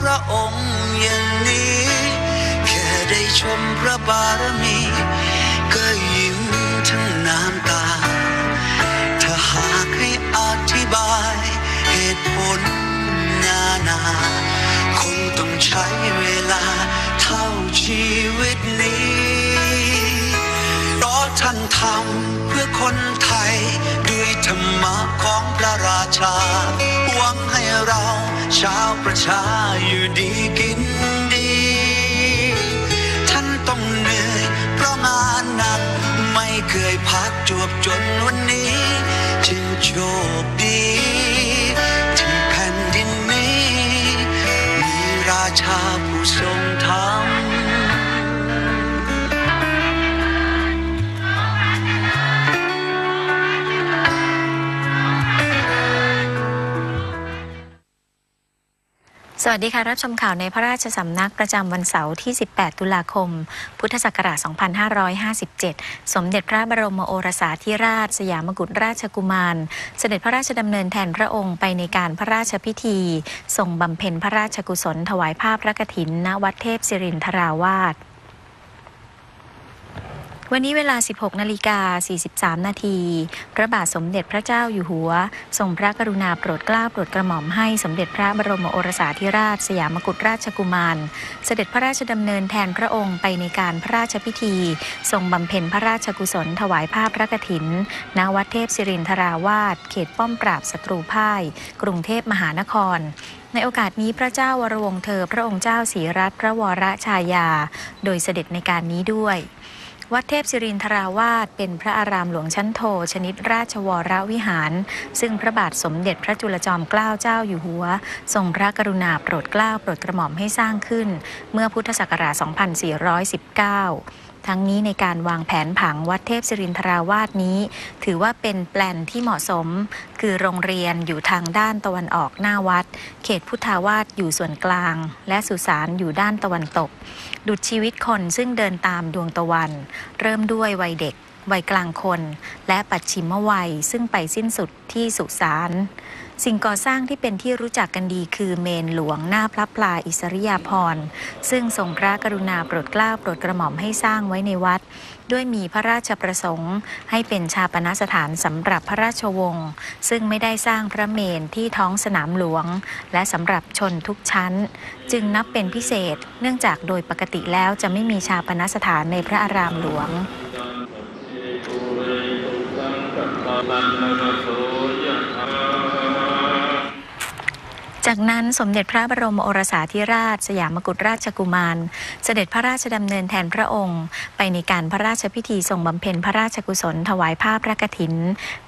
พระองค์อย่างนี้ แค่ได้ชมพระบารมี ก็ยิ้มทั้งน้ำตา ถ้าหากให้อธิบายเหตุผลนานา คงต้องใช้เวลาเท่าชีวิตนี้เพราะท่านทำเพื่อคนไทย ด้วยธรรมะของพระราชา หวังให้เรา ชาวประชาอยู่ดีกินดี ท่านต้องเหนื่อยเพราะงานหนัก ไม่เคยพักจวบจนวันนี้ จึงโชคดีที่แผ่นดินนี้ มีราชาผู้ทรงธรรม วัสดีค่ะ รับชมข่าวในพระราชสำนักประจำวันเสาร์ที่ 18 ตุลาคม พุทธศักราช 2557 สมเด็จพระบรมโอรสาธิราช สยามกุฎราชกุมาร เสด็จพระราชดำเนินแทนพระองค์ไปในการพระราชพิธีทรงบำเพ็ญพระราชกุศลถวายภาพพระกฐินณวัดเทพศิรินทราวาส วันนี้เวลา 16 นาฬิกา 43 นาที พระบาทสมเด็จพระเจ้าอยู่หัว ทรงพระกรุณาโปรดเกล้าโปรดกระหม่อมให้สมเด็จพระบรมโอรสาธิราช สยามกุฎราชกุมาร เสด็จพระราชดำเนินแทนพระองค์ไปในการพระราชพิธี ทรงบำเพ็ญพระราชกุศลถวายภาพพระกฐิน ณ วัดเทพศิรินทราวาส เขตป้อมปราบศัตรูพ่าย กรุงเทพมหานครในโอกาสนี้พระเจ้าวรวงเธอพระองค์เจ้าศรีรัตนพระวรชายา โดยเสด็จในการนี้ด้วย วัดเทพศิรินทราวาสเป็นพระอารามหลวงชั้นโท ชนิดราชวรวิหาร ซึ่งพระบาทสมเด็จพระจุลจอมเกล้าเจ้าอยู่หัว ทรงพระกรุณาโปรดเกล้าโปรดกระหม่อมให้สร้างขึ้น เมื่อพุทธศักราช 2419 ทั้งนี้ในการวางแผนผังวัดเทพศิรินทราวาสนี้ ถือว่าเป็นแปลนที่เหมาะสม คือโรงเรียนอยู่ทางด้านตะวันออกหน้าวัด เขตพุทธาวาสอยู่ส่วนกลาง และสุสานอยู่ด้านตะวันตก ดุจชีวิตคนซึ่งเดินตามดวงตะวัน เริ่มด้วยวัยเด็กวัยกลางคน และปัจฉิมวัยซึ่งไปสิ้นสุดที่สุสาน สิ่งก่อสร้างที่เป็นที่รู้จักกันดีคือเมนหลวงหน้าพระพลาอิสริยาภรณ์ซึ่งทรงพระกรุณาโปรดเกล้าโปรดกระหม่อมให้สร้างไว้ในวัด ด้วยมีพระราชประสงค์ ให้เป็นชาปนสถานสำหรับพระราชวงศ์ซึ่งไม่ได้สร้างพระเมนที่ท้องสนามหลวง และสำหรับชนทุกชั้น จึงนับเป็นพิเศษ เนื่องจากโดยปกติแล้วจะไม่มีชาปนสถานในพระอารามหลวง จากนั้นสมเด็จพระบรมโอรสาธิราช สยามกุฎราชกุมาร เสด็จพระราชดำเนินแทนพระองค์ ไปในการพระราชพิธีทรงบำเพ็ญพระราชกุศลถวายผ้าพระกฐิน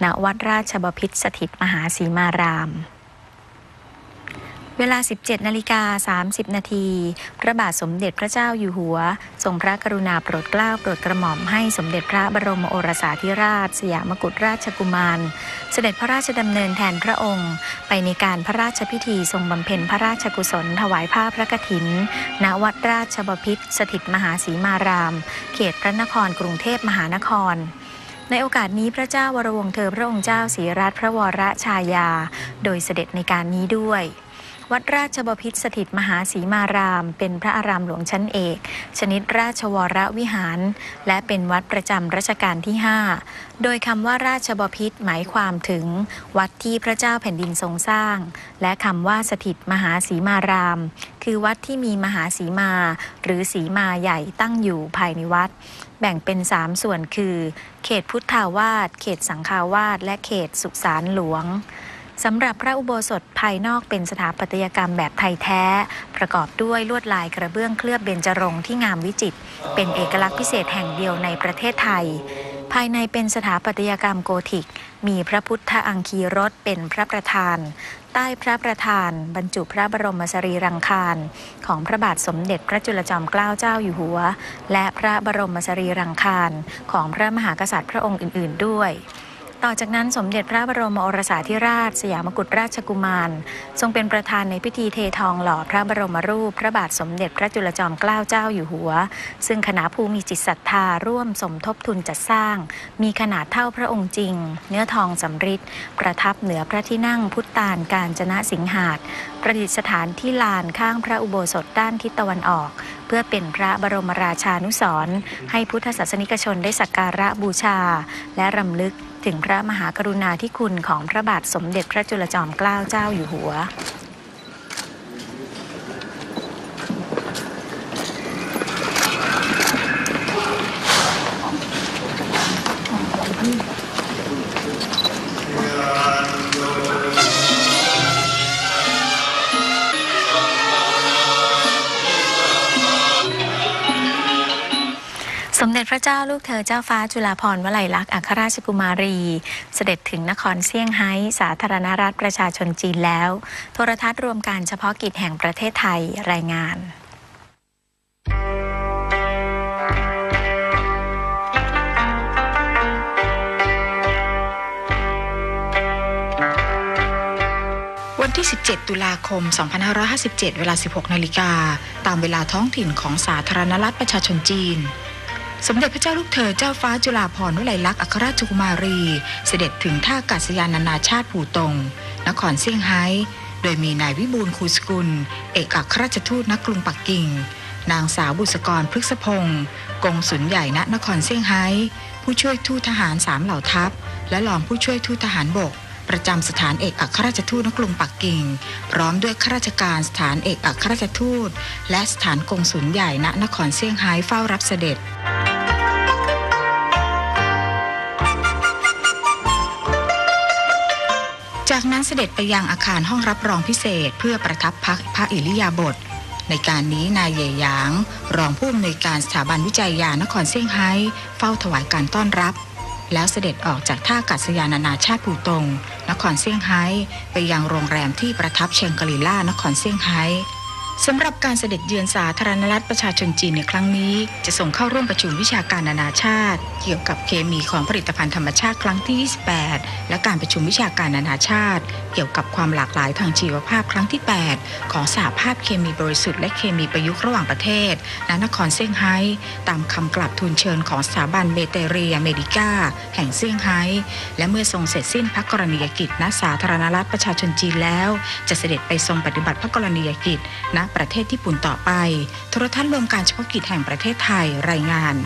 ณ วัดราชบพิตรสถิตมหาสีมาราม เวลา 17 นาฬิกา 30 นาที พระบาทสมเด็จพระเจ้าอยู่หัว ทรงพระกรุณาโปรดเกล้าโปรดกระหม่อมให้สมเด็จพระบรมโอรสาธิราช สยามกุฎราชกุมาร เสด็จพระราชดำเนินแทนพระองค์ ไปในการพระราชพิธีทรงบำเพ็ญพระราชกุศล ถวายผ้าพระกฐิน ณ วัดราชบพิตรสถิตมหาสีมาราม เขตพระนครกรุงเทพมหานครในโอกาสนี้พระเจ้าวรวงเธอพระองค์เจ้าศรีรัตพระวรชายา โดยเสด็จในการนี้ด้วย วัดราชบพิตรสถิตมหาสีมาราม เป็นพระอารามหลวงชั้นเอก ชนิดราชวรวิหาร และเป็นวัดประจำรัชกาลที่ 5 โดยคำว่าราชบพิตรหมายความถึง วัดที่พระเจ้าแผ่นดินทรงสร้าง และคำว่าสถิตมหาสีมาราม คือวัดที่มีมหาสีมา หรือสีมาใหญ่ตั้งอยู่ภายในวัด แบ่งเป็น 3 ส่วนคือ เขตพุทธาวาสเขตสังฆาวาสและเขตสุสานหลวง สำหรับพระอุโบสถภายนอกเป็นสถาปัตยกรรมแบบไทยแท้ ประกอบด้วยลวดลายกระเบื้องเคลือบเบญจรงค์ที่งามวิจิตรเป็นเอกลักษณ์พิเศษแห่งเดียวในประเทศไทย ภายในเป็นสถาปัตยกรรมโกธิก มีพระพุทธอังคีรถเป็นพระประธาน ใต้พระประธาน บรรจุพระบรมสรีรังคาร ของพระบาทสมเด็จพระจุลจอมเกล้าเจ้าอยู่หัว และพระบรมสรีรังคาร ของพระมหากษัตริย์พระองค์อื่น ๆ ด้วย ต่อจากนั้นสมเด็จพระบรมโอรสาธิราช สยามกุฎราชกุมาร ทรงเป็นประธานในพิธีเททองหล่อพระบรมรูป พระบาทสมเด็จพระจุลจอมเกล้าเจ้าอยู่หัว ซึ่งคณะผู้มีจิตศรัทธาร่วมสมทบทุนจัดสร้าง มีขนาดเท่าพระองค์จริง เนื้อทองสำริดประทับเหนือพระที่นั่งพุทธานการจนะสิงหาดประดิษฐานที่ลานข้างพระอุโบสถด้านทิศตะวันออก เพื่อเป็นพระบรมราชานุสรให้พุทธศาสนิกชนได้สักการะบูชา และรำลึก ถึงพระมหากรุณาธิคุณของพระบาทสมเด็จพระจุลจอมเกล้าเจ้าอยู่หัว เจพระเจ้าลูกเธอเจ้าฟ้าจุฬาภรณ์วลัยลักษณ์อัครราชกุมารี เสด็จถึงนครเซี่ยงไฮ้สาธารณรัฐประชาชนจีนแล้ว โทรทัศน์รวมการเฉพาะกิจแห่งประเทศไทยรายงานวันที่ 17 ตุลาคม 2557 เวลา 16 นาฬิกา ตามเวลาท้องถิ่นของสาธารณรัฐประชาชนจีน สมเด็จพระเจ้าลูกเธอเจ้าฟ้าจุฬาภรณ์วลัยลักษณ์อัครราชกุมารี เสด็จถึงท่าอากาศยานนานาชาติผู่ตง นครเซี่ยงไฮ้ โดยมีนายวิบูลย์คูสกุล เอกอัครราชทูตณกรุงปักกิ่ง นางสาวบุษกรพฤกษพงศ์กงสุลใหญ่ณนครเซี่ยงไฮ้ ผู้ช่วยทูตทหารสามเหล่าทัพ และรองผู้ช่วยทูตทหารบก ประจำสถานเอกอัครราชทูตณกรุงปักกิ่ง พร้อมด้วยข้าราชการสถานเอกอัครราชทูต และสถานกงสุลใหญ่ณนครเซี่ยงไฮ้เฝ้ารับเสด็จ จากนั้นเสด็จไปยังอาคารห้องรับรองพิเศษ เพื่อประทับพักพระอิริยาบถในการนี้นายเย่หยาง รองผู้อำนวยการสถาบันวิจัยยานครเซี่ยงไฮ้เฝ้าถวายการต้อนรับ แล้วเสด็จออกจากท่าอากาศยานนานาชาติปูตง นครเซี่ยงไฮ้ไปยังโรงแรมที่ประทับเชงกรีล่านครเซี่ยงไฮ้ สำหรับการเสด็จเยือนสาธารณรัฐประชาชนจีนในครั้งนี้ จะส่งเข้าร่วมประชุมวิชาการนานาชาติ เกี่ยวกับเคมีของผลิตภัณฑ์ธรรมชาติครั้งที่ 28 และการประชุมวิชาการนานาชาติ เกี่ยวกับความหลากหลายทางชีวภาพครั้งที่ 8 ของสหภาพเคมีบริสุทธิ์และเคมีประยุกต์ระหว่างประเทศณนครเซี่ยงไฮ้ตามคำกลับทูลเชิญของสถาบันเบเตเรียเมดิก้าแห่งเซี่ยงไฮ้และเมื่อทรงเสร็จสิ้นพระกรณียกิจณสาธารณรัฐประชาชนจีนแล้ว จะเสด็จไปทรงปฏิบัติพระกรณียกิจณประเทศญี่ปุ่นต่อไป โทรทัศน์รวมการเฉพาะกิจแห่งประเทศไทยรายงาน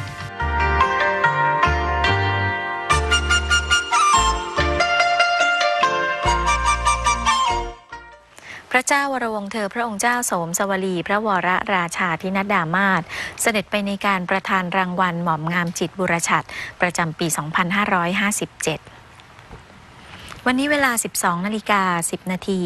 พระเจ้าวรวงเธอพระองค์เจ้าโสมสวลี พระวรราชาธินัดดามาศเสด็จไปในการประทานรางวัลหม่อมงามจิตบุรชัด ประจำปี 2557 วันนี้เวลา 12 นาฬิกา 10 นาที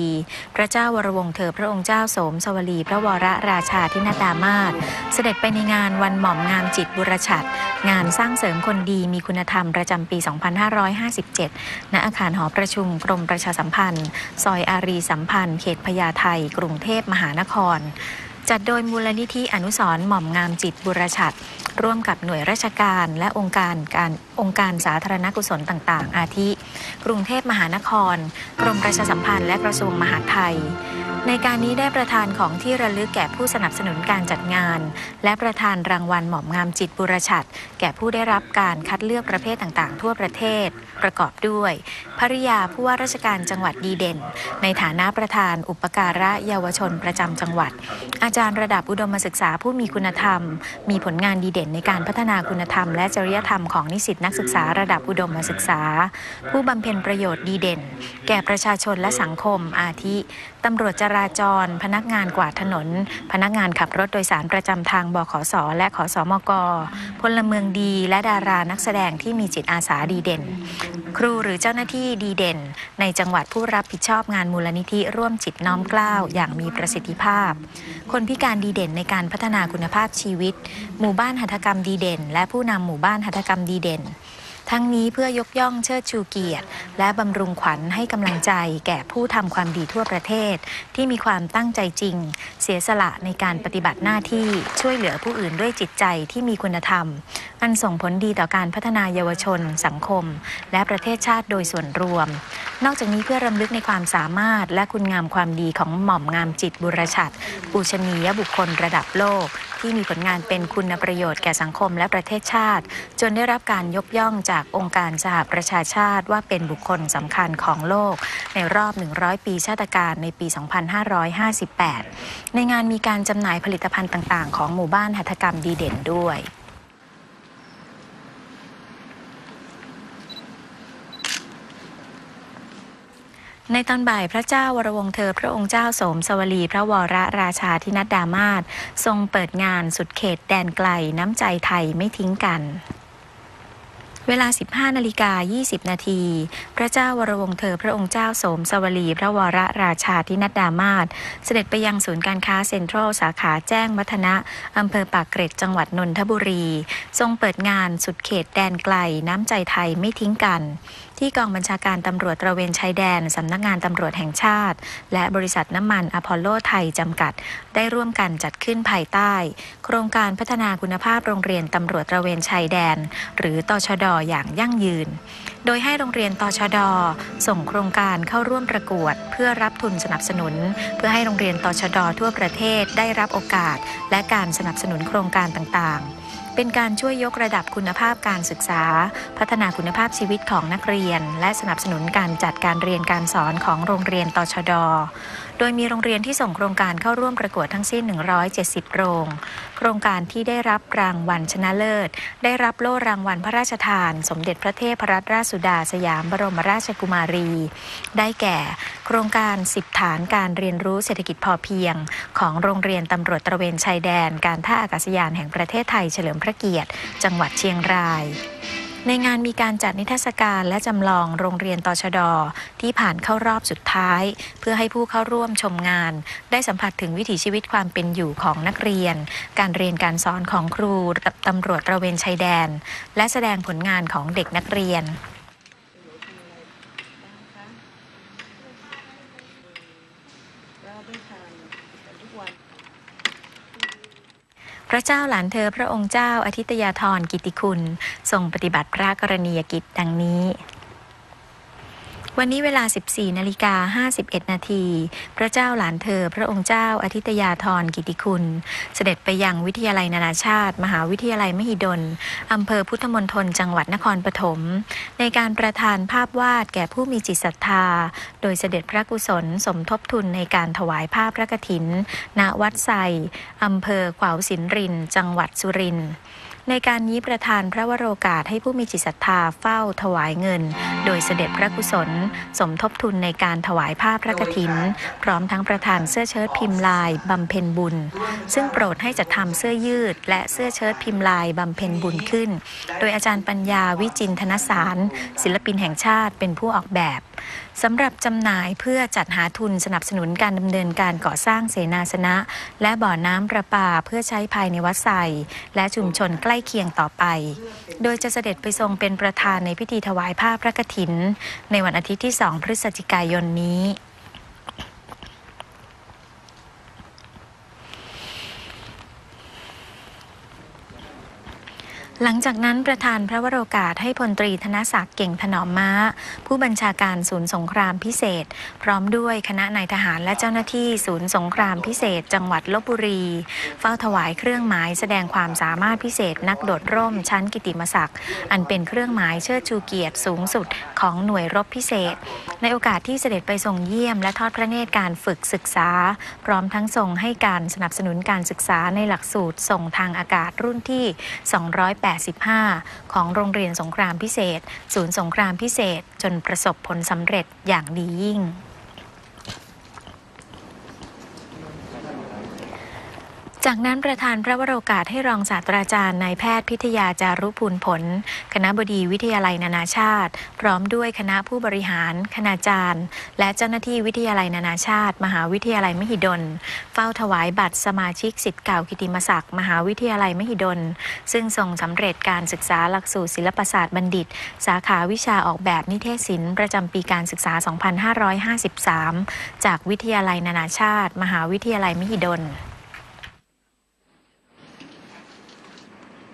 พระเจ้าวรวงศ์เธอพระองค์เจ้าโสมสวลี พระวรราชาธินัดดามาศเสด็จไปในงานวันหม่อมงามจิตบุรชัด งานสร้างเสริมคนดีมีคุณธรรมประจำปี 2557 ณ อาคารหอประชุมกรมประชาสัมพันธ์ ซอยอารีสัมพันธ์ เขตพญาไทกรุงเทพมหานครจัดโดยมูลนิธิอนุสรหม่อมงามจิตบุรชัด ร่วมกับหน่วยราชการและองค์การการ องค์การสาธารณกุศลต่าง ๆ อาทิ กรุงเทพมหานคร กรมประชาสัมพันธ์และกระทรวงมหาดไทย ในการนี้ได้ประธานของที่ระลึกแก่ผู้สนับสนุนการจัดงาน และประธานรางวัลหม่อมงามจิตบุรชัดแก่ผู้ได้รับการคัดเลือกประเภทต่างๆ ทั่วประเทศ ประกอบด้วยภริยาผู้ว่าราชการจังหวัดดีเด่น ในฐานะประธานอุปการะเยาวชนประจำจังหวัด อาจารย์ระดับอุดมศึกษาผู้มีคุณธรรม มีผลงานดีเด่นในการพัฒนาคุณธรรม และจริยธรรมของนิสิตนักศึกษาระดับอุดมศึกษา ผู้บำเพ็ญประโยชน์ดีเด่น แก่ประชาชนและสังคมอาทิตำรวจจราจร พนักงานกวาดถนน พนักงานขับรถโดยสารประจำทางบขสและขอสมก พลเมืองดีและดารานักแสดงที่มีจิตอาสาดีเด่น ครูหรือเจ้าหน้าที่ดีเด่น ในจังหวัดผู้รับผิดชอบงานมูลนิธิร่วมจิตน้อมเกล้าอย่างมีประสิทธิภาพ คนพิการดีเด่นในการพัฒนาคุณภาพชีวิต หมู่บ้านหัตถกรรมดีเด่น และผู้นำหมู่บ้านหัตถกรรมดีเด่น ทั้งนี้เพื่อยกย่องเชิดชูเกียรติ และบำรุงขวัญให้กำลังใจแก่ผู้ทำความดีทั่วประเทศ ที่มีความตั้งใจจริง เสียสละในการปฏิบัติหน้าที่ช่วยเหลือผู้อื่นด้วยจิตใจที่มีคุณธรรม อันส่งผลดีต่อการพัฒนายาวชน สังคม และประเทศชาติโดยส่วนรวม นอกจากนี้เพื่อรำลึกในความสามารถและคุณงามความดีของหม่อมงามจิตบุรชัดปูชนียบุคคลระดับโลก ที่มีผลงานเป็นคุณประโยชน์แก่สังคมและประเทศชาติ จนได้รับการยกย่องจากองค์การสหประชาชาติว่าเป็นบุคคลสำคัญของโลก ในรอบ 100 ปีชาติการในปี 2558 ในงานมีการจำหน่ายผลิตภัณฑ์ต่าง ๆ ของหมู่บ้านหัตถกรรมดีเด่นด้วย ในตอนบ่ายพระเจ้าวรวงเธอพระองค์เจ้าสมสวลี พระวรราชาธินัดดามาศทรงเปิดงานสุดเขตแดนไกลน้ำใจไทยไม่ทิ้งกันเวลา 15นาฬิกา20 นาที พระเจ้าวรวงเธอพระองค์เจ้าสมสวลี พระวรราชาธินัดดามาศเสด็จไปยังศูนย์การค้าเซ็นทรัลสาขาแจ้งวัฒนะอำเภอปากเกร็ดจังหวัดนนทบุรี ทรงเปิดงานสุดเขตแดนไกลน้ำใจไทยไม่ทิ้งกัน ที่กองบัญชาการตำรวจตระเวนชายแดนสำนักงานตำรวจแห่งชาติ และบริษัทน้ำมันอพอลโลไทยจำกัด ได้ร่วมกันจัดขึ้นภายใต้ โครงการพัฒนาคุณภาพโรงเรียนตำรวจตระเวนชายแดน หรือตชดอย่างยั่งยืน โดยให้โรงเรียนตชด ส่งโครงการเข้าร่วมประกวด เพื่อรับทุนสนับสนุน เพื่อให้โรงเรียนตชดทั่วประเทศได้รับโอกาส และการสนับสนุนโครงการต่างๆ เป็นการช่วยยกระดับคุณภาพการศึกษา พัฒนาคุณภาพชีวิตของนักเรียน และสนับสนุนการจัดการเรียนการสอนของโรงเรียนตชด โดยมีโรงเรียนที่ส่งโครงการเข้าร่วมประกวดทั้งสิ้น 170 โรง โครงการที่ได้รับรางวัลชนะเลิศ ได้รับโล่รางวัลพระราชทาน สมเด็จพระเทพรัตนราชสุดาสยามบรมราชกุมารี ได้แก่ ครงการ 10 ฐานการเรียนรู้เศรษฐกิจพอเพียง ของโรงเรียนตำรวจตระเวนชายแดน การท่าอากาศยานแห่งประเทศไทยเฉลิมพระเกียรติ จังหวัดเชียงรายในงานมีการจัดนิทรรศการและจำลองโรงเรียนตชด ที่ผ่านเข้ารอบสุดท้าย เพื่อให้ผู้เข้าร่วมชมงาน ได้สัมผัสถึงวิถีชีวิตความเป็นอยู่ของนักเรียน การเรียนการสอนของครูตำรวจตระเวนชายแดน และแสดงผลงานของเด็กนักเรียน พระเจ้าหลานเธอพระองค์เจ้าอาทิตยาธรกิติคุณ ทรงปฏิบัติพระกรณียกิจดังนี้ วันนี้เวลา 14 นาฬิกา 51 นาที พระเจ้าหลานเธอ พระองค์เจ้าอาทิตยาธรกิติคุณ เสด็จไปยังวิทยาลัยนานาชาติ มหาวิทยาลัยมหิดล อำเภอพุทธมณฑลจังหวัดนครปฐม ในการประทานภาพวาดแก่ผู้มีจิตศรัทธา โดยเสด็จพระกุศลสมทบทุนในการถวายภาพพระกฐิน ณ วัดไซอำเภอขวาวสินริน จังหวัดสุรินทร์ ในการนี้ประธานพระวโรกาสให้ผู้มีจิตศรัทธาเฝ้าถวายเงิน โดยเสด็จพระกุศล สมทบทุนในการถวายผ้าพระกฐิน พร้อมทั้งประธานเสื้อเชิ้ตพิมพ์ลายบำเพ็ญบุญ ซึ่งโปรดให้จัดทำเสื้อยืด และเสื้อเชิ้ตพิมพ์ลายบำเพ็ญบุญขึ้น โดยอาจารย์ปัญญาวิจินทนสาร ศิลปินแห่งชาติเป็นผู้ออกแบบ สำหรับจำหน่ายเพื่อจัดหาทุนสนับสนุนการดำเนินการก่อสร้างเสนาสนะ และบ่อน้ำประปาเพื่อใช้ภายในวัดไซและชุมชนใกล้เคียงต่อไป โดยจะเสด็จไปทรงเป็นประธานในพิธีถวายผ้าพระกฐิน ในวันอาทิตย์ที่ 2 พฤศจิกายนนี้ หลังจากนั้นประธานพระวโรกาสให้พลตรีธนศักดิ์เก่งถนอมม้า ผู้บัญชาการศูนย์สงครามพิเศษ พร้อมด้วยคณะนายทหารและเจ้าหน้าที่ศูนย์สงครามพิเศษ จังหวัดลบบุรี เฝ้าถวายเครื่องหมายแสดงความสามารถพิเศษนักโดดร่มชั้นกิติมศักดิ์อันเป็นเครื่องหมายเชิดชูเกียรติสูงสุดของหน่วยรบพิเศษ ในโอกาสที่เสด็จไปทรงเยี่ยม และทอดพระเนตรการฝึกศึกษา พร้อมทั้งทรงให้การสนับสนุนการศึกษาในหลักสูตรส่งทางอากาศรุ่นที่280 85 ของโรงเรียนสงครามพิเศษ ศูนย์สงครามพิเศษ จนประสบผลสำเร็จอย่างดียิ่ง จากนั้นประธานพระวโรกาสให้รองศาสตราจารย์นายแพทย์พิทยาจารุพูลผล คณะบดีวิทยาลัยนานาชาติ พร้อมด้วยคณะผู้บริหาร คณาจารย์ และเจ้าหน้าที่วิทยาลัยนานาชาติ มหาวิทยาลัยมหิดล เฝ้าถวายบัตรสมาชิกสิทธิ์เก่ากิติมศักดิ์มหาวิทยาลัยมหิดล ซึ่งทรงสำเร็จการศึกษาหลักสูตรศิลปศาสตร์บัณฑิต สาขาวิชาออกแบบนิเทศศิลป์ประจำปีการศึกษา 2553 จากวิทยาลัยนานาชาติ มหาวิทยาลัยมหิดล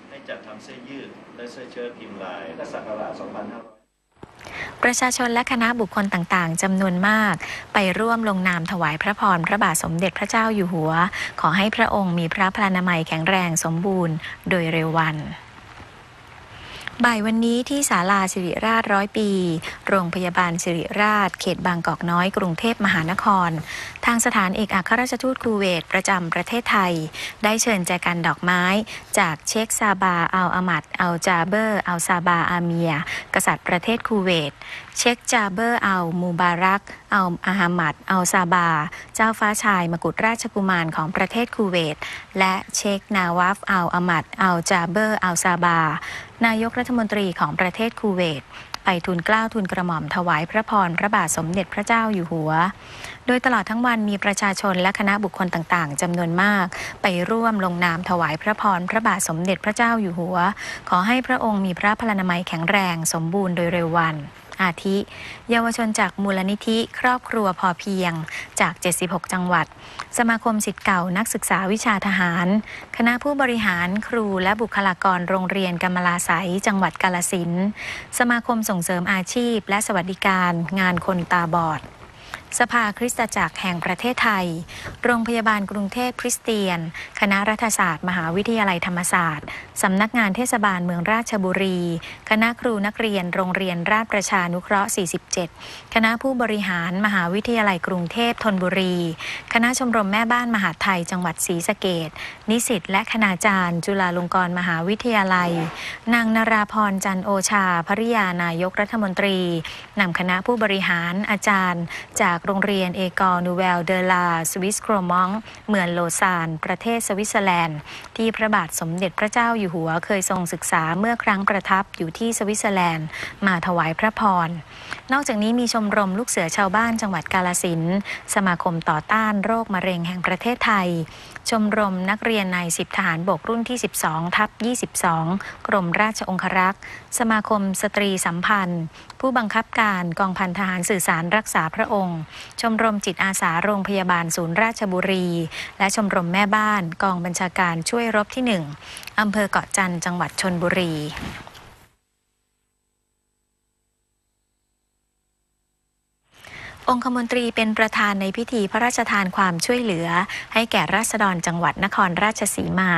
ให้จัดทำเสื้อ ยืดและเสื้อเชิ้ตพิมพ์ลายและศักราช2500ประชาชนและคณะบุคคลต่างๆ จำนวนมาก ไปร่วมลงนามถวายพระพรพระบาทสมเด็จพระเจ้าอยู่หัว ขอให้พระองค์มีพระพลานามัยแข็งแรงสมบูรณ์ โดยเร็ววัน บ่ายวันนี้ที่ศาลาสิริราชร้อยปี โรงพยาบาลสิริราช เขตบางกอกน้อยกรุงเทพมหานคร ทางสถานเอกอัครราชทูตคูเวตประจำประเทศไทย ได้เชิญแจกันดอกไม้ จากเชคซาบาอัลอามัดอัลจาเบอร์อัลซาบาอาเมีย กษัตริย์ประเทศคูเวต เชคจาเบอร์อัลมูบารักอัลอาฮามัดอัลซาบา เจ้าฟ้าชายมกุฎราชกุมารของประเทศคูเวต และเชคนาวาฟอัลอามัดอัลจาเบอร์อัลซาบา นายกรัฐมนตรีของประเทศคูเวตไปทูลเกล้าทูลกระหม่อมถวายพระพรพระบาทสมเด็จพระเจ้าอยู่หัว โดยตลอดทั้งวันมีประชาชนและคณะบุคคลต่างๆจำนวนมาก ไปร่วมลงนามถวายพระพรพระบาทสมเด็จพระเจ้าอยู่หัว ขอให้พระองค์มีพระพลานามัยแข็งแรงสมบูรณ์โดยเร็ววัน อาทิ เยาวชนจากมูลนิธิครอบครัวพอเพียงจาก 76 จังหวัด สมาคมสิทธิ์เก่านักศึกษาวิชาทหาร คณะผู้บริหารครูและบุคลากรโรงเรียนกำมลาสายจังหวัดกาลสินสมาคมส่งเสริมอาชีพ และสวัสดิการ งานคนตาบอด สภาคริสตจักรแห่งประเทศไทย โรงพยาบาลกรุงเทพคริสเตียน คณะรัฐศาสตร์ มหาวิทยาลัยธรรมศาสตร์ สำนักงานเทศบาลเมืองราชบุรี คณะครูนักเรียนโรงเรียนราชประชานุเคราะห์ 47 คณะผู้บริหารมหาวิทยาลัยกรุงเทพธนบุรี คณะชมรมแม่บ้านมหาไทยจังหวัดศรีสะเกดนิสิตและคณาจารย์ จุฬาลงกรณ์มหาวิทยาลัย นางนาราพรจันโอชาภริยานายกรัฐมนตรีนำคณะผู้บริหารอาจารย์จากโรงเรียนเอกอนูเวลเดลาสวิสโครมองเมืองโลซาน ประเทศสวิตเซอร์แลนด์ ที่พระบาทสมเด็จพระเจ้าอยู่หัวเคยทรงศึกษาเมื่อครั้งประทับอยู่ที่สวิตเซอร์แลนด์ มาถวายพระพร นอกจากนี้มีชมรมลูกเสือชาวบ้านจังหวัดกาลสินสมาคมต่อต้านโรคมะเร็งแห่งประเทศไทย ชมรมนักเรียนนายสิบทหารบกรุ่นที่ 12 ทับ 22 กรมราชองครักษ์ สมาคมสตรีสัมพันธ์ ผู้บังคับการกองพันทหารสื่อสารรักษาพระองค์ชมรมจิตอาสาโรงพยาบาลศูนย์ราชบุรี และชมรมแม่บ้านกองบัญชาการช่วยรบที่ 1อำเภอเกาะจันจังหวัดชนบุรีองคมนตรีเป็นประธานในพิธีพระราชทานความช่วยเหลือ ให้แก่ราษฎรจังหวัดนครราชสีมา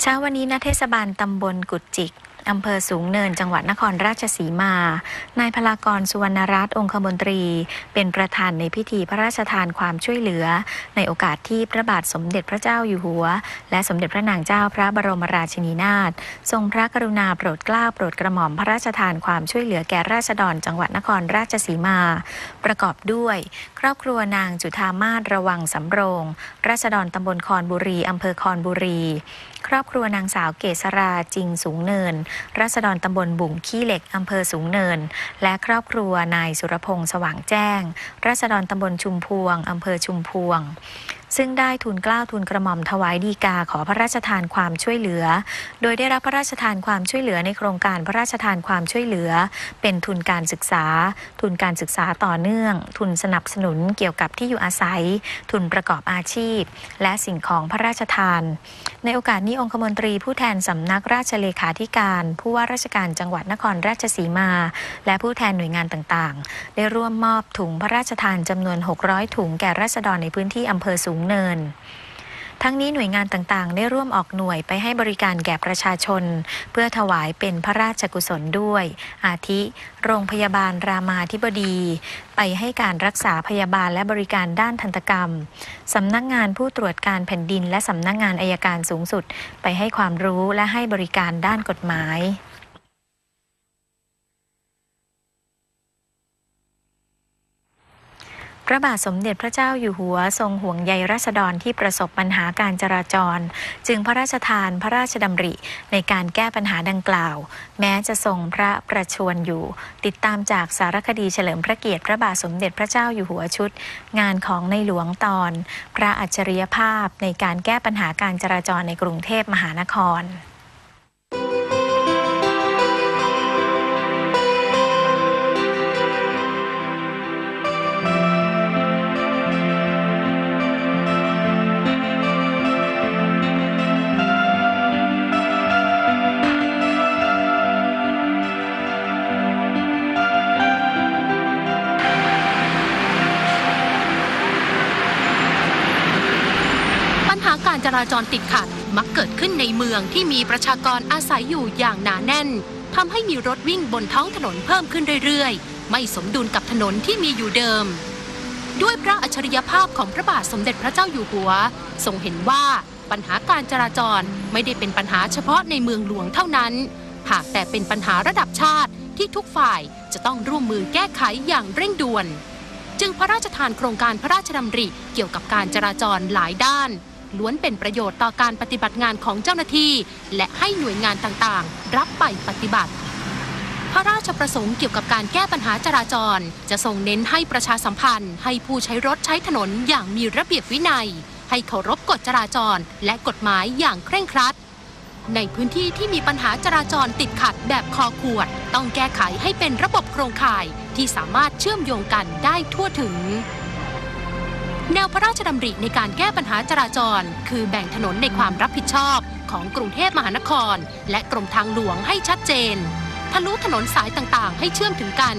เช้าวันนี้ณเทศบาลตำบลกุดจิก อำเภอสูงเนินจังหวัดนครราชสีมา นายพลากรสุวรรณรัตน์องคมนตรี เป็นประธานในพิธีพระราชทานความช่วยเหลือ ในโอกาสที่พระบาทสมเด็จพระเจ้าอยู่หัว และสมเด็จพระนางเจ้าพระบรมราชินีนาถทรงพระกรุณาโปรดเกล้าโปรดกระหม่อมพระราชทานความช่วยเหลือแก่ราษฎรจังหวัดนครราชสีมา ประกอบด้วย ครอบครัวนางจุธามาศระวังสำโรง ราษฎรตำบลคอนบุรีอำเภอคอนบุรี ครอบครัวนางสาวเกษราจริงสูงเนิน รัษฎรตำบลบุ่งขี้เหล็กอำเภอสูงเนิน และครอบครัวนายสุรพงษ์สว่างแจ้ง รัษฎรตำบลชุมพวงอำเภอชุมพวง ซึ่งได้ทูลเกล้าวทูลกระหม่อมถวายดีกาขอพระราชทานความช่วยเหลือ โดยได้รับพระราชทานความช่วยเหลือในโครงการพระราชทานความช่วยเหลือ เป็นทุนการศึกษา ทุนการศึกษาต่อเนื่อง ทุนสนับสนุนเกี่ยวกับที่อยู่อาศัย ทุนประกอบอาชีพ และสิ่งของพระราชทาน ในโอกาสนี้องคมนตรีผู้แทนสำนักราชเลขาธิการ ผู้ว่าราชการจังหวัดนครราชสีมา และผู้แทนหน่วยงานต่างๆ ได้ร่วมมอบถุงพระราชทานจำนวน 600 ถุงแก่ราษฎรในพื้นที่อำเภอสูงเนิน ทั้งนี้หน่วยงานต่างๆ ได้ร่วมออกหน่วยไปให้บริการแก่ประชาชน เพื่อถวายเป็นพระราชกุศลด้วย อาทิ โรงพยาบาลรามาธิบดี ไปให้การรักษาพยาบาลและบริการด้านทันตกรรม สำนักงานผู้ตรวจการแผ่นดิน และสำนักงานอายการสูงสุด ไปให้ความรู้และให้บริการด้านกฎหมาย ระบาทสมเด็จพระเจ้าอยู่หัวทรงห่วงใยราษฎรที่ประสบปัญหาการจราจร จึงพระราชทานพระราชดำริในการแก้ปัญหาดังกล่าว แม้จะทรงพระประชวรอยู่ ติดตามจากสารคดีเฉลิมพระเกียรติพระบาทสมเด็จพระเจ้าอยู่หัวชุด งานของในหลวงตอน พระอัจฉริยภาพในการแก้ปัญหาการจราจรในกรุงเทพมหานคราการจราจรติดขัดมักเกิดขึ้นในเมืองที่มีประชากรอาศัยอยู่อย่างหนาแน่นทำให้มีรถวิ่งบนท้องถนนเพิ่มขึ้นเรื่อยๆ ไม่สมดุลกับถนนที่มีอยู่เดิม ด้วยพระอัจฉริยภาพของพระบาทสมเด็จพระเจ้าอยู่หัว ทรงเห็นว่าปัญหาการจราจรไม่ได้เป็นปัญหาเฉพาะในเมืองหลวงเท่านั้น หากแต่เป็นปัญหาระดับชาติที่ทุกฝ่ายจะต้องร่วมมือแก้ไขอย่างเร่งด่วน จึงพระราชทานโครงการพระราชดำริเกี่ยวกับการจราจรหลายด้าน ล้วนเป็นประโยชน์ต่อการปฏิบัติงานของเจ้าหน้าที่ และให้หน่วยงานต่างๆ รับไปปฏิบัติ พระราชประสงค์เกี่ยวกับการแก้ปัญหาจราจร จะทรงเน้นให้ประชาสัมพันธ์ ให้ผู้ใช้รถใช้ถนนอย่างมีระเบียบวินัย ให้เคารพกฎจราจร และกฎหมายอย่างเคร่งครัดในพื้นที่ที่มีปัญหาจราจรติดขัดแบบคอขวด ต้องแก้ไขให้เป็นระบบโครงข่ายที่สามารถเชื่อมโยงกันได้ทั่วถึง แนวพระราชดำริในการแก้ปัญหาจราจร คือแบ่งถนนในความรับผิดชอบของกรุงเทพมหานคร และกรมทางหลวงให้ชัดเจน ทะลุถนนสายต่างๆ ให้เชื่อมถึงกัน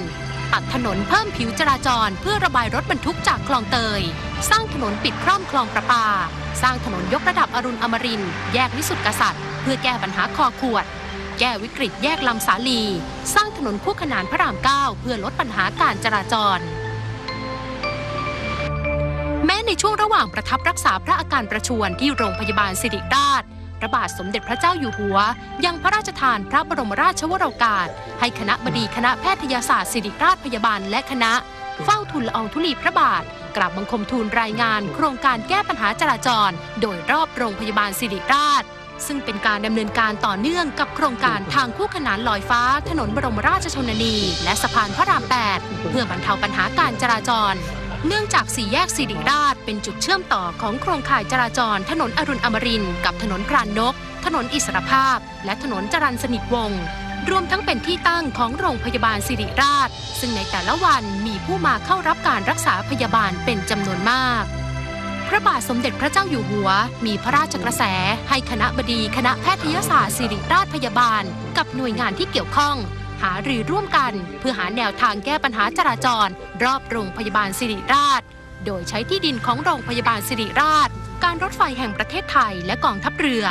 ตัดถนนเพิ่มผิวจราจร เพื่อระบายรถบรรทุกจากคลองเตย สร้างถนนปิดคร่อมคลองประปา สร้างถนนยกระดับอรุณอมรินแยกวิสุทธิกษัตริย์ เพื่อแก้ปัญหาคอขวด แก้วิกฤตแยกลำสาลี สร้างถนนคู่ขนานพระรามเก้าเพื่อลดปัญหาการจราจร แม้ในช่วงระหว่างประทับรักษาพระอาการประชวรที่โรงพยาบาลสิริราชพระบาทสมเด็จพระเจ้าอยู่หัว ยังพระราชทานพระบรมราชวโรกาส ให้คณะบดีคณะแพทยศาสตร์ศิริราชพยาบาลและคณะ เฝ้าทูลละอองธุลีพระบาทกราบบังคมทูลรายงาน โครงการแก้ปัญหาจราจร โดยรอบโรงพยาบาลสิริราช ซึ่งเป็นการดำเนินการต่อเนื่องกับโครงการทางคู่ขนานลอยฟ้า ถนนบรมราชชนนี และสะพานพระราม 8 เพื่อบรรเทาปัญหาการจราจร เนื่องจากสี่แยกสิริราชเป็นจุดเชื่อมต่อของโครงข่ายจราจร ถนนอรุณอมรินทร์กับถนนพรานนก ถนนอิสรภาพ และถนนจรัญสนิทวงศ์รวมทั้งเป็นที่ตั้งของโรงพยาบาลสิริราช ซึ่งในแต่ละวันมีผู้มาเข้ารับการรักษาพยาบาลเป็นจำนวนมาก พระบาทสมเด็จพระเจ้าอยู่หัว มีพระราชกระแส ให้คณะบดีคณะแพทยศาสตร์ศิริราชพยาบาล กับหน่วยงานที่เกี่ยวข้อง หารือร่วมกัน เพื่อหาแนวทางแก้ปัญหาจราจร รอบโรงพยาบาลสิริราช โดยใช้ที่ดินของโรงพยาบาลสิริราช การรถไฟแห่งประเทศไทยและกองทัพเรือ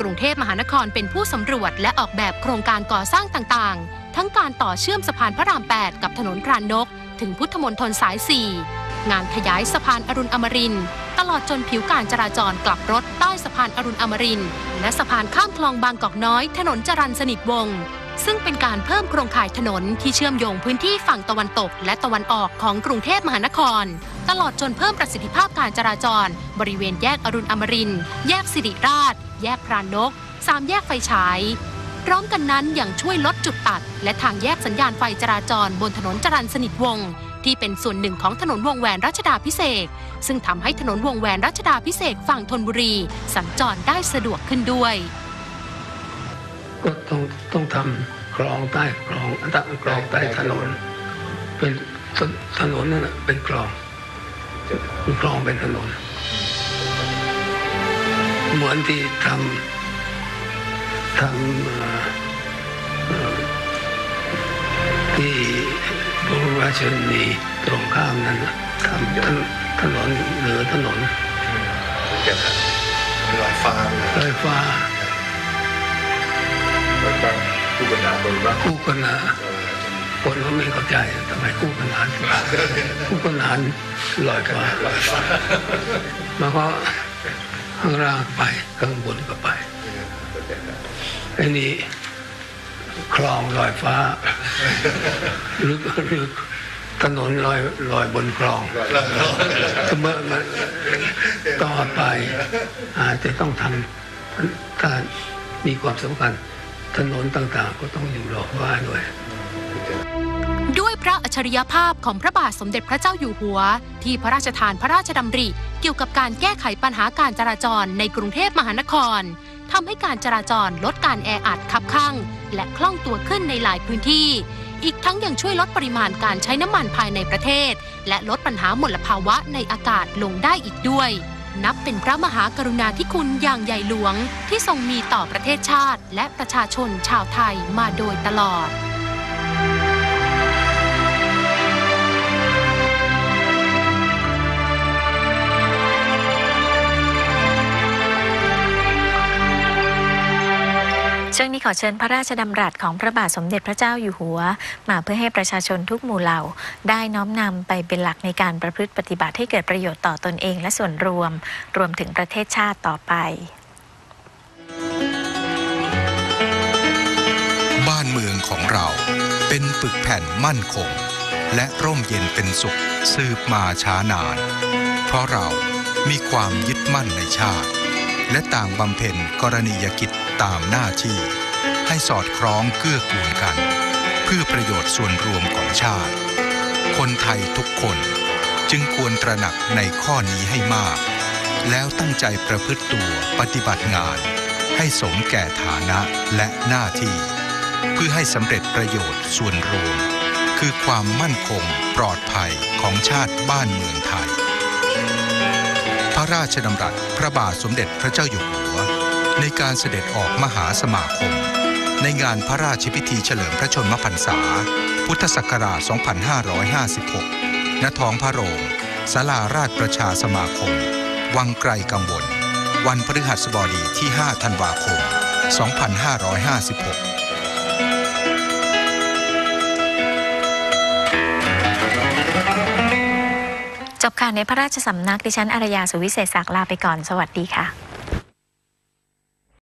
กรุงเทพมหานครเป็นผู้สำรวจและออกแบบโครงการก่อสร้างต่างๆ ทั้งการต่อเชื่อมสะพานพระราม 8 กับถนนพรานนก ถึงพุทธมณฑลสาย 4 งานขยายสะพานอรุณอมรินตลอดจนผิวการจราจรกลับรถใต้สะพานอรุณอมรินและสะพานข้ามคลองบางกอกน้อย ถนนจรัญสนิทวงศ์ ซึ่งเป็นการเพิ่มโครงข่ายถนนที่เชื่อมโยงพื้นที่ฝั่งตะวันตก และตะวันออกของกรุงเทพมหานคร ตลอดจนเพิ่มประสิทธิภาพการจราจร บริเวณแยกอรุณอมรินแยกสิริราช แยกพรานนกสามแยกไฟฉายพร้อมกันนั้นยังช่วยลดจุดตัด และทางแยกสัญญาณไฟจราจรบนถนนจรัญสนิทวงศ์ที่เป็นส่วนหนึ่งของถนนวงแหวนรัชดาพิเศษ ซึ่งทำให้ถนนวงแหวนรัชดาพิเศษฝั่งธนบุรี สัญจรได้สะดวกขึ้นด้วย ก็ต้องต้องทำคลองใต้คลองตั้งคลองใต้ถนน เป็นถถนนนั่นน่ะเป็นคลองเป็นคลองเป็นถนน เหมือนที่ทำทำเอ่อเอ่อที่บรมราชชนนีตรงข้ามนั้นน่ะทำถนถนนเหนือถนนเกี่ยวกับลอยฟ้าเลยไฟฟ้า ลอยฟ้าผู้บรรดาบริวารคู่กันนะคนก็ไม่เข้าใจทำไมคู่กันนานคู่กันนานลอยฟ้าลอยฟ้าแล้วก็ข้างล่างไปข้างบนก็ไปไอ้นี่คลองลอยฟ้าลึกลึกถนนลอยลอยบนคลองก็เมื่อมันต่อไปอาจจะต้องทำถ้ามีความสำคัญ ถนนต่างๆ ก็ต้องอยู่รอบบ้านด้วย ด้วยพระอัจฉริยภาพของพระบาทสมเด็จพระเจ้าอยู่หัว ที่พระราชทานพระราชดำริ เกี่ยวกับการแก้ไขปัญหาการจราจรในกรุงเทพมหานครทำให้การจราจรลดการแออัดคับข้าง และคล่องตัวขึ้นในหลายพื้นที่ อีกทั้งยังช่วยลดปริมาณการใช้น้ำมันภายในประเทศ และลดปัญหามลภาวะในอากาศลงได้อีกด้วย นับเป็นพระมหากรุณาธิคุณอย่างใหญ่หลวงที่ทรงมีต่อประเทศชาติ และประชาชนชาวไทยมาโดยตลอด ช่วงนี้ขอเชิญพระราชดำรัสของพระบาทสมเด็จพระเจ้าอยู่หัว มาเพื่อให้ประชาชนทุกหมู่เหล่า ได้น้อมนำไปเป็นหลักในการประพฤติปฏิบัติให้เกิดประโยชน์ต่อตนเองและส่วนรวม รวมถึงประเทศชาติต่อไป บ้านเมืองของเราเป็นปึกแผ่นมั่นคง และร่มเย็นเป็นสุขสืบมาช้านาน เพราะเรามีความยึดมั่นในชาติ และต่างบำเพ็ญกรณียกิจตามหน้าที่ ให้สอดคล้องเกื้อกูลกัน เพื่อประโยชน์ส่วนรวมของชาติ คนไทยทุกคนจึงควรตระหนักในข้อนี้ให้มาก แล้วตั้งใจประพฤติตัวปฏิบัติงาน ให้สมแก่ฐานะและหน้าที่ เพื่อให้สำเร็จประโยชน์ส่วนรวม คือความมั่นคงปลอดภัยของชาติบ้านเมืองไทย ราชดำรัสพระบาทสมเด็จพระเจ้าอยู่หัว ในการเสด็จออกมหาสมาคม ในงานพระราชพิธีเฉลิมพระชนมพรรษา พุทธศักราช 2556 ณ ท้องพระโรงศาลาราชประชาสมาคม วังไกลกังวล วันพฤหัสบดีที่ 5 ธันวาคม 2556 ค่ะในพระราชสำนักดิฉันอารยาสุวิเศษศักดิ์ลาไปก่อนสวัสดีค่ะ